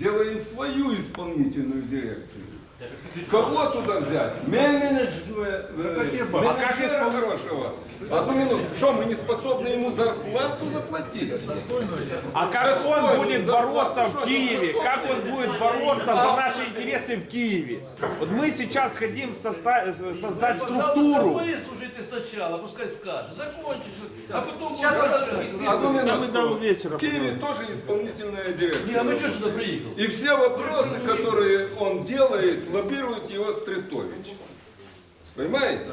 сделаем свою исполнительную дирекцию. Кого туда взять? Менеджера, А как менеджера хорошего. Одну минуту. Что, мы не способны ему зарплату заплатить? А как он будет бороться в Киеве? Как он будет бороться за наши интересы в Киеве? Вот мы сейчас хотим соста- создать структуру. Выслушайте сначала, пускай скажет. Закончите, а потом Сейчас. Одну А минуту. В Киеве тоже исполнительная Не, а дирекция. мы что сюда приехал? И все вопросы, которые он делает, лоббирует его Стритович. Понимаете?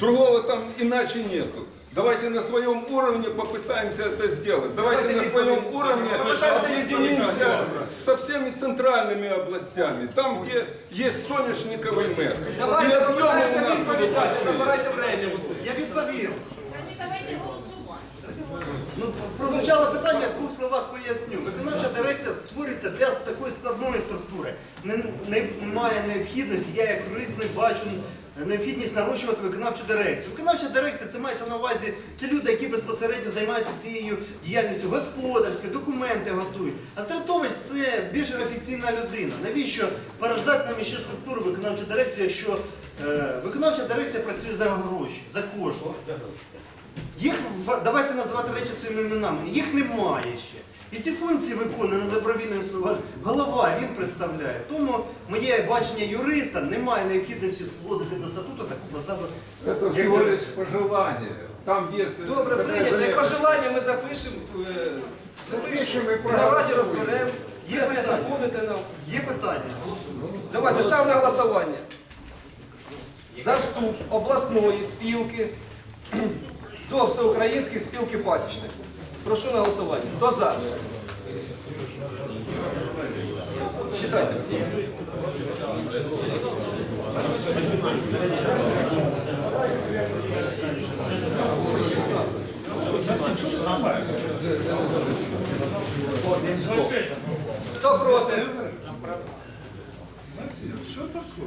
Другого там иначе нету. Давайте на своем уровне попытаемся это сделать. Давайте на своем уровне объединимся со всеми центральными областями, там, где есть соняшниковый мэр. И Давайте объемы у попытаємося нас відповідати, будут большие. забирайте время. Я відповів. Тоді давайте голосувати. Прозвучало питання, в двох словах поясню. Виконавча дирекція створюється для такої складної структури. Не- Немає необхідності, я як юрист не бачу необхідність нарощувати виконавчу дирекцію. Виконавча дирекція це мається на увазі, це люди, які безпосередньо займаються цією діяльністю, господарською, документи готують. А Стратович це більш офіційна людина. Навіщо порождати нам ще структуру виконавчої дирекції, якщо е, виконавча дирекція працює за гроші, за кошти? Їх давайте називати речі своїми іменами. Їх немає ще. І ці функції виконує на добровільній основі. Голова він представляє. Тому моє бачення юриста немає необхідності вводити до статуту таку посаду. Всего директор. лишь пожелание. Там есть... Добре, прийнято. Як пожелання ми запишемо, е, Запишемо і на раді розберемо. Є Є питання? нам. Є питання. Давайте ставимо на голосування. За вступ обласної спілки до всеукраїнської спілки пасічних. Прошу на голосування. Хто за? Читайте. Хто проти?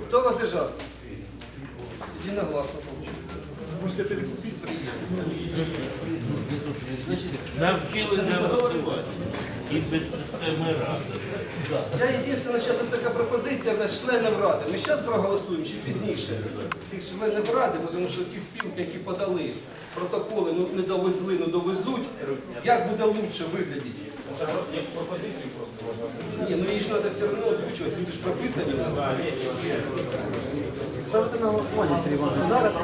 Хто воздержався? Єдиногласно. І без системи ради. Я єдине, зараз така пропозиція в нас членів ради. Ми зараз проголосуємо чи пізніше тих членів ради, тому що ті спілки, які подали протоколи, ну не довезли, ну довезуть. Як буде лучше виглядати? Ні, ну її ж треба все одно озвучувати, люди ж прописані у нас. Ставити на голосування, Сергій Іванович. Зараз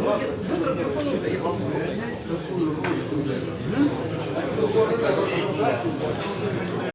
пропоную.